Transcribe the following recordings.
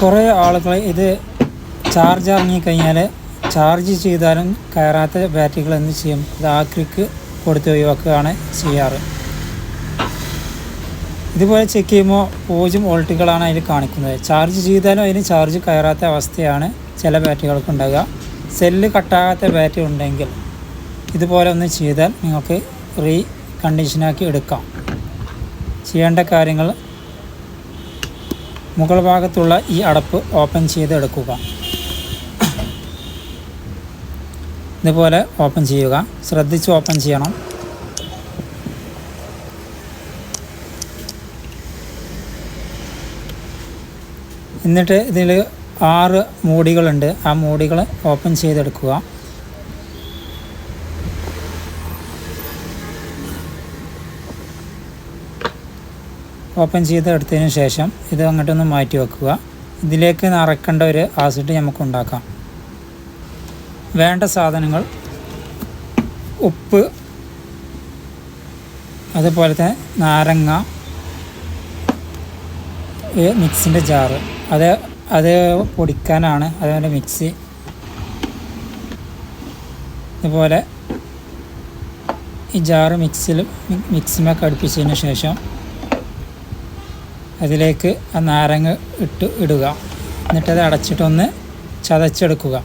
കുറേ ആളുകൾ ഇത് ചാർജ് ഇറങ്ങിക്കഴിഞ്ഞാൽ ചാർജ് ചെയ്താലും കയറാത്ത ബാറ്ററികൾ എന്ത് ചെയ്യും? ഇത് ആക്രിക്ക് കൊടുത്ത് ഒഴിവാക്കുകയാണ് ചെയ്യാറ്. ഇതുപോലെ ചെക്ക് ചെയ്യുമ്പോൾ പൂജ്യം വോൾട്ടുകളാണ് അതിൽ കാണിക്കുന്നത്. ചാർജ് ചെയ്താലും അതിന് ചാർജ് കയറാത്ത അവസ്ഥയാണ് ചില ബാറ്ററികൾക്ക് ഉണ്ടാകുക സെല്ല് കട്ടാകാത്ത ബാറ്ററി ഉണ്ടെങ്കിൽ ഇതുപോലെ ഒന്ന് ചെയ്താൽ നിങ്ങൾക്ക് റീ കണ്ടീഷനാക്കി എടുക്കാം. ചെയ്യേണ്ട കാര്യങ്ങൾ മുകൾ ഭാഗത്തുള്ള ഈ അടപ്പ് ഓപ്പൺ ചെയ്ത് എടുക്കുക ഇതുപോലെ ഓപ്പൺ ചെയ്യുക. ശ്രദ്ധിച്ച് ഓപ്പൺ ചെയ്യണം. എന്നിട്ട് ഇതിൽ ആറ് മൂടികളുണ്ട്. ആ മൂടികൾ ഓപ്പൺ ചെയ്തെടുക്കുക. ഓപ്പൺ ചെയ്ത് എടുത്തതിന് ശേഷം ഇത് അങ്ങോട്ടൊന്ന് മാറ്റി വെക്കുക. ഇതിലേക്ക് നിറക്കേണ്ട ഒരു ആസിഡ് നമുക്ക് ഉണ്ടാക്കാം. വേണ്ട സാധനങ്ങൾ ഉപ്പ് അതുപോലെ തന്നെ നാരങ്ങ മിക്സിന്റെ ജാറ്. അത് അത് പൊടിക്കാനാണ് അതുപോലെ മിക്സി. അതുപോലെ ഈ ജാറ് മിക്സിൽ മിക്സിമൊക്കെ അടുപ്പിച്ചതിന് ശേഷം അതിലേക്ക് ആ നാരങ്ങ ഇട്ട് ഇടുക. എന്നിട്ടത് അടച്ചിട്ടൊന്ന് ചതച്ചെടുക്കുക.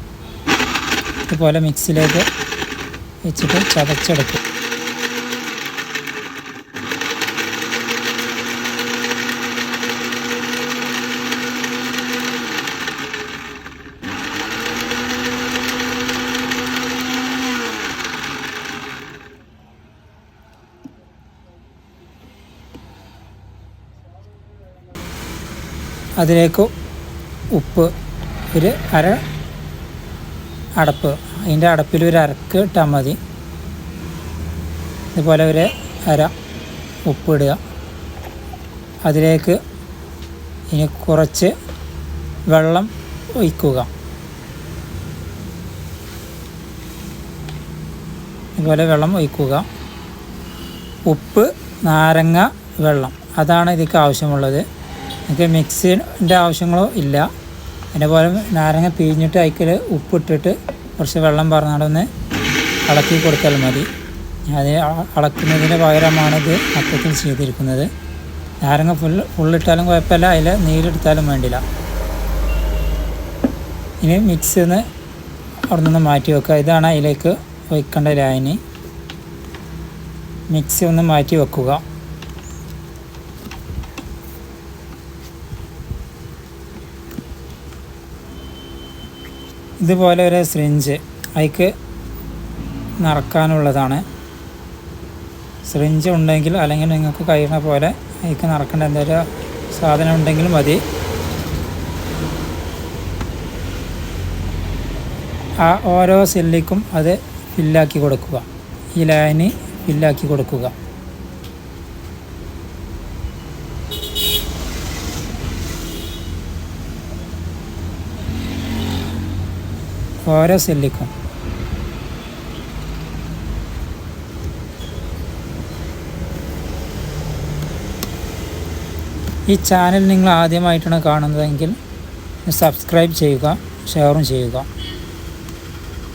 ഇതുപോലെ മിക്സിയിലേക്ക് വെച്ചിട്ട് ചതച്ചെടുക്കും അതിലേക്ക് ഉപ്പ് ഒരു അര അടപ്പ്. അതിന്റെ അടപ്പിൽ ഒരു അരക്ക് ഇട്ടാൽ മതി. ഇതുപോലെ ഒരു അര ഉപ്പിടുക അതിലേക്ക് ഇനി കുറച്ച് വെള്ളം ഒഴിക്കുക. ഇതുപോലെ വെള്ളം ഒഴിക്കുക. ഉപ്പ് നാരങ്ങ വെള്ളം. അതാണ് ഇതിക്ക് ആവശ്യമുള്ളത്. എനിക്ക് മിക്സിന്റെ ആവശ്യങ്ങളോ ഇല്ല. അതേപോലെ നാരങ്ങ പിഴിഞ്ഞിട്ട് അതിൽ ഉപ്പിട്ടിട്ട് കുറച്ച് വെള്ളം പറഞ്ഞാടൊന്ന് ഇളക്കി കൊടുത്താൽ മതി. അത് അളക്കുന്നതിന് പകരമാണ് ഇത് മൊത്തത്തിൽ ചെയ്തിരിക്കുന്നത്. നാരങ്ങ ഫുൾ ഫുള്ളിട്ടാലും കുഴപ്പമില്ല അതിൽ നീരെടുത്താലും വേണ്ടില്ല. ഇനി മിക്സ് ഒന്ന് അവിടെ നിന്ന് മാറ്റി വെക്കുക. ഇതാണ് അതിലേക്ക് ഒഴിക്കേണ്ട ലായനി മിക്സി ഒന്ന് മാറ്റി വെക്കുക. ഇതുപോലെ ഒരു സിറിഞ്ച് അതിക്ക് നിറക്കാനുള്ളതാണ് സിറിഞ്ച് ഉണ്ടെങ്കിൽ അല്ലെങ്കിൽ നിങ്ങൾക്ക് കഴിയുന്ന പോലെ അതിക്ക് നിറക്കേണ്ട എന്തെങ്കിലും സാധനം ഉണ്ടെങ്കിൽ മതി. ആ ഓരോ സെല്ലിക്കും അത് ഫില്ലാക്കി കൊടുക്കുക. ഈ ലൈന് ഫില്ലാക്കി കൊടുക്കുക. ഓരോ സെല്ലിക്കും. ഈ ചാനൽ നിങ്ങൾ ആദ്യമായിട്ടാണ് കാണുന്നതെങ്കിൽ സബ്സ്ക്രൈബ് ചെയ്യുക ഷെയറും ചെയ്യുക.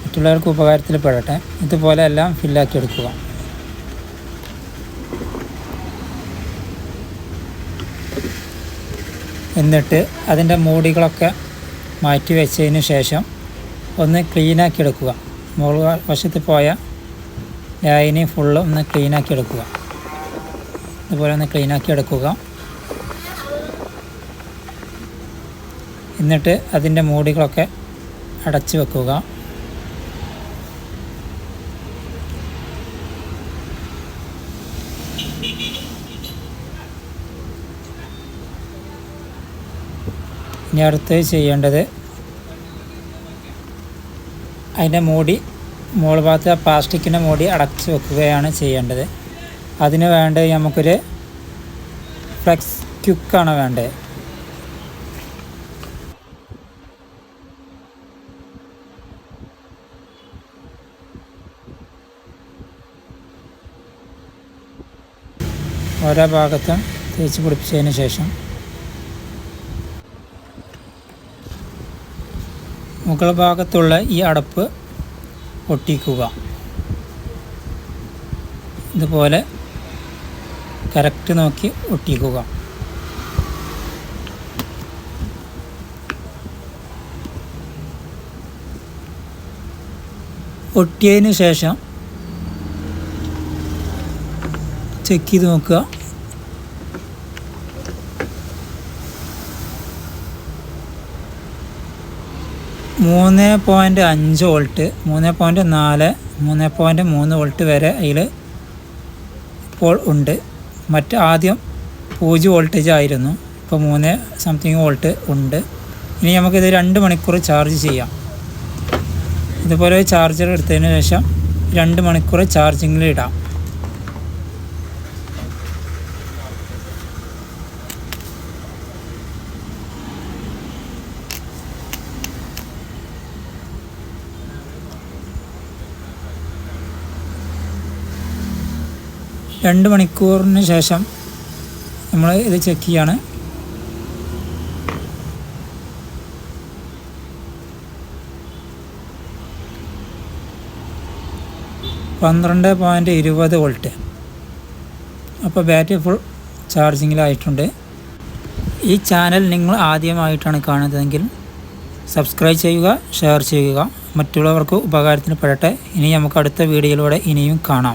മറ്റുള്ളവർക്ക് ഉപകാരത്തിൽ പെടട്ടെ ഇതുപോലെ എല്ലാം ഫില്ലാക്കി എടുക്കുക. എന്നിട്ട് അതിന്റെ മൂടികളൊക്കെ മാറ്റി വെച്ചതിന് ശേഷം ഒന്ന് ക്ലീനാക്കി എടുക്കുക. മുകൾ വശത്ത് പോയ ലൈനി ഫുള്ള് ഒന്ന് ക്ലീനാക്കി എടുക്കുക. ഇതുപോലെ ഒന്ന് ക്ലീനാക്കി എടുക്കുക. എന്നിട്ട് അതിന്റെ മൂടികളൊക്കെ അടച്ചു വെക്കുക. ഇനി അടുത്ത് ചെയ്യേണ്ടത് അതിന്റെ മൂടി മുകൾ ഭാഗത്ത് പ്ലാസ്റ്റിക്കിന്റെ മൂടി അടച്ചു വെക്കുകയാണ് ചെയ്യേണ്ടത്. അതിന് വേണ്ടത് നമുക്കൊരു ഫ്ലെക്സ് ക്യുക്കാണ് വേണ്ടത്. ഓരോ ഭാഗത്തും തേച്ച് പിടിപ്പിച്ചതിന് ശേഷം മുകൾ ഭാഗത്തുള്ള ഈ അടപ്പ് ഒട്ടിക്കുക ഇതുപോലെ കറക്റ്റ് നോക്കി ഒട്ടിക്കുക. ഒട്ടിയതിന് ശേഷം ചെക്ക് ചെയ്ത് നോക്കുക. മൂന്ന് പോയിന്റ് അഞ്ച് വോൾട്ട് മൂന്ന് പോയിന്റ് നാല് മൂന്ന് പോയിന്റ് മൂന്ന് വോൾട്ട് വരെ അതിൽ ഇപ്പോൾ ഉണ്ട്. മറ്റ് ആദ്യം പൂജ്യം വോൾട്ടേജ് ആയിരുന്നു ഇപ്പോൾ മൂന്ന് സംതിങ് വോൾട്ട് ഉണ്ട്. ഇനി നമുക്കിത് രണ്ട് മണിക്കൂർ ചാർജ് ചെയ്യാം. ഇതുപോലെ ചാർജർ എടുത്തതിന് ശേഷം രണ്ട് മണിക്കൂർ ചാർജിങ്ങിൽ ഇടാം. രണ്ട് മണിക്കൂറിന് ശേഷം നമ്മൾ ഇത് ചെക്ക് ചെയ്യാണ്. പന്ത്രണ്ട് പോയിന്റ് ഇരുപത് വോൾട്ട് അപ്പോൾ ബാറ്ററി ഫുൾ ചാർജിങ്ങിലായിട്ടുണ്ട് ഈ ചാനൽ നിങ്ങൾ ആദ്യമായിട്ടാണ് കാണുന്നതെങ്കിൽ സബ്സ്ക്രൈബ് ചെയ്യുക ഷെയർ ചെയ്യുക. മറ്റുള്ളവർക്ക് ഉപകാരത്തിന് പെടട്ടെ ഇനി നമുക്ക് അടുത്ത വീഡിയോയിലൂടെ ഇനിയും കാണാം.